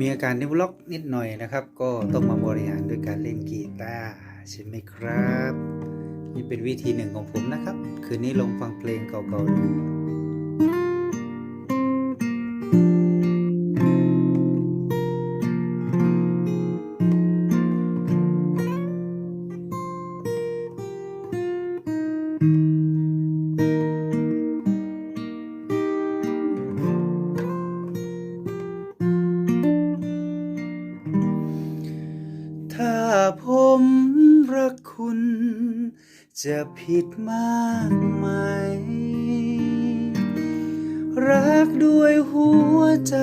มีอาการนิ้วล็อกนิดหน่อยนะครับ ก็ต้องมาบริหารด้วยการเล่นกีตาร์ใช่ไหมครับ นี่เป็นวิธีหนึ่งของผมนะครับ คืนนี้ลองฟังเพลงเก่าๆดู ถ้าผมรักคุณ จะผิดมากไหม รักด้วยหัวใจ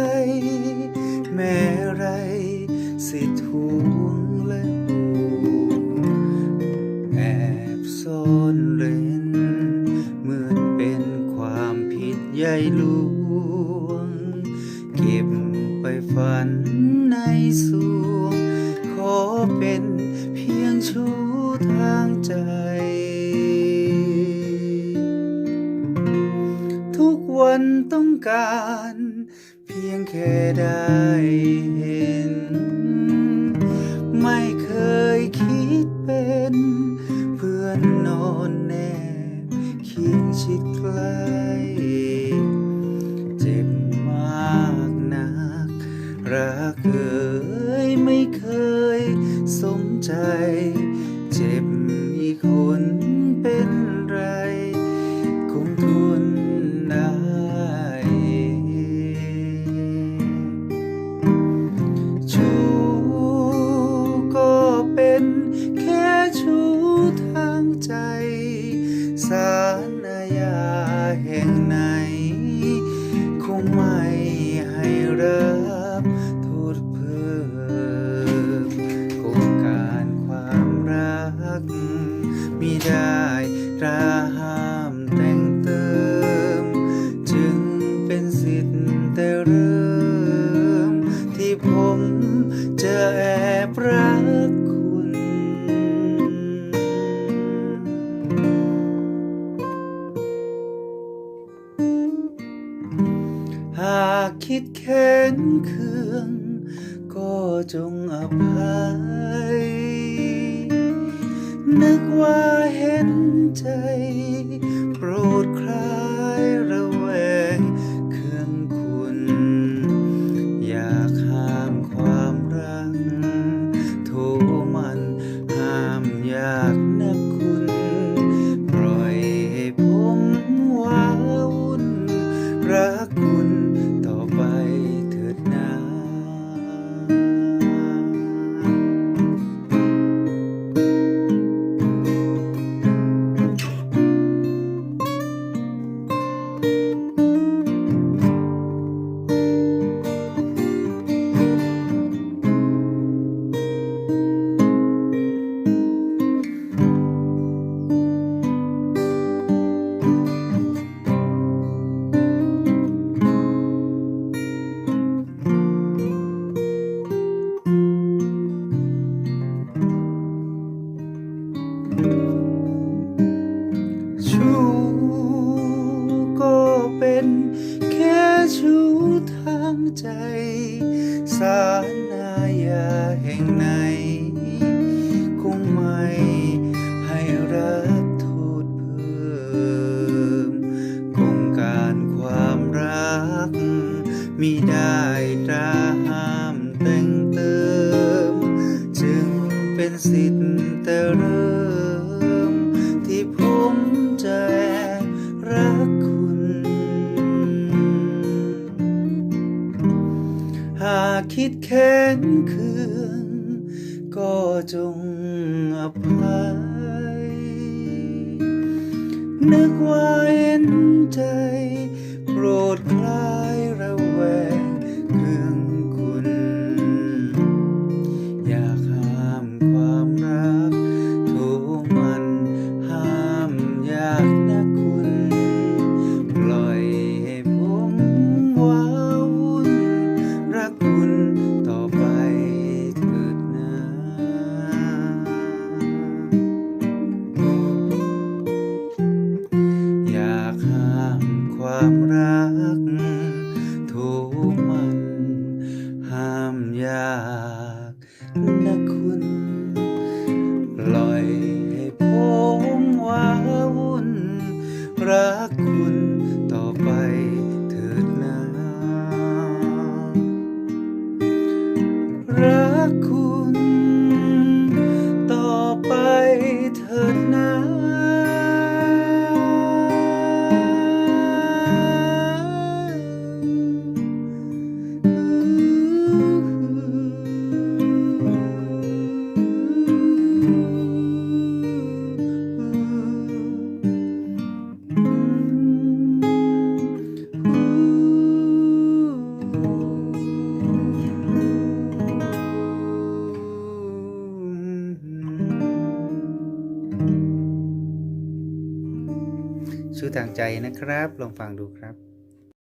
แม้ไรสิทวงและห่วงแอบซ่อนเร้นเหมือนเป็นความผิดใหญ่หลวางใจ ทุกวันต้องการ เพียงแค่ได้เห็นากคิดแค้นเคือง ก็จงอภัย นึกว่าเห็นใจ โปรดคลายระแวงเคืองคุณ อยากห้ามความรัก ใจสารนายาแห่งไหน ดแค้นเคืองก็จงอภัย นึกว่าเห็นใจ Nako ทางใจนะครับ ลองฟังดูครับ